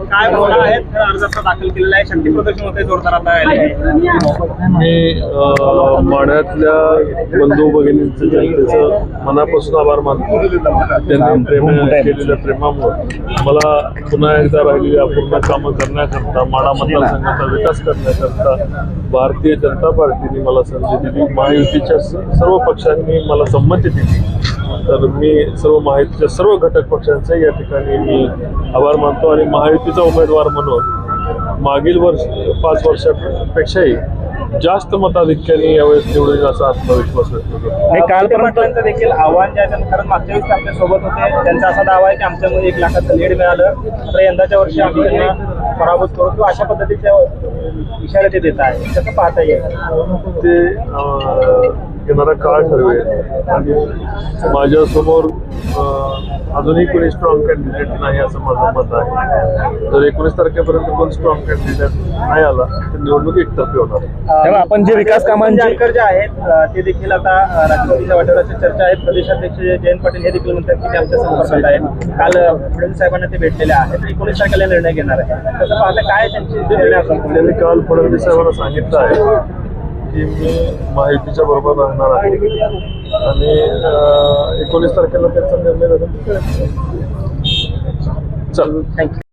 काय भावना आहेत अर्ज आता दाखल केलेला आहे. शक्ती प्रदर्शन होते जोरदार आता मी अ, माढ्यातल्या बंधू भगिनींचं जनतेचं मनापासून आभार मानतो. त्यांनी प्रेम. केलेल्या प्रेमामुळे. मला पुन्हा एकदा राहिलेली अपूर्ण कामं करण्याकरता माढा मतदारसंघाचा विकास करण्याकरता भारतीय जनता पार्टीने मला संधी दिली. महायुतीच्या सर्व पक्षांनी मला संमती दिली. तर मी सर्व महायुतीच्या सर्व घटक पक्षांचे या ठिकाणी मी आभार मानतो आणि महायुतीचा उमेदवार म्हणून मागील वर्ष पाच वर्षापेक्षाही जास्त मताधिक्याने यावेळेस निवडून असा आत्मविश्वास व्यक्त करतो. आणि कालपर्यंत देखील आव्हान जे आहे त्यांनी कारण मागच्या वेळेस आपल्यासोबत होते. त्यांचा असा दावा आहे की आमच्यामध्ये एक लाखाचं लीड मिळालं. तर यंदाच्या वर्षी आम्ही त्यांना पराभूत करू. किंवा अशा पद्धतीच्या इशारे ते देत आहे. कसं पाहता येईल ते येणारा काळ ठरवेल. आणि माझ्यासमोर अजूनही कोणी स्ट्रॉंग कॅन्डिडेट नाही असं माझं मत आहे. जर एकोणीस तारखेपर्यंत कोण स्ट्रॉंग कॅन्डिडेट नाही आला तर निवडणूक एकतर्फी होणार. आपण जे विकास कामांची- जे आहेत ते देखील आता अ, राष्ट्रवादीच्या वाटेवरची चर्चा आहे. प्रदेशाध्यक्ष जयंत पाटील हे देखील म्हणतात की ते आमच्या संपर्कात आहेत काल फडणवीस साहेबांना ते भेटलेले आहेत. एकोणीस तारखेला निर्णय घेणार आहे तसं पाहता काय त्यांची निर्णय असेल त्यांनी काल फडणवीस साहेबांना सांगितलं आहे. की मी माहितीच्या बरोबर राहणार आहे. आणि एकोणीस तारखेला त्याचा निर्णय झाला. चल. थँक्यू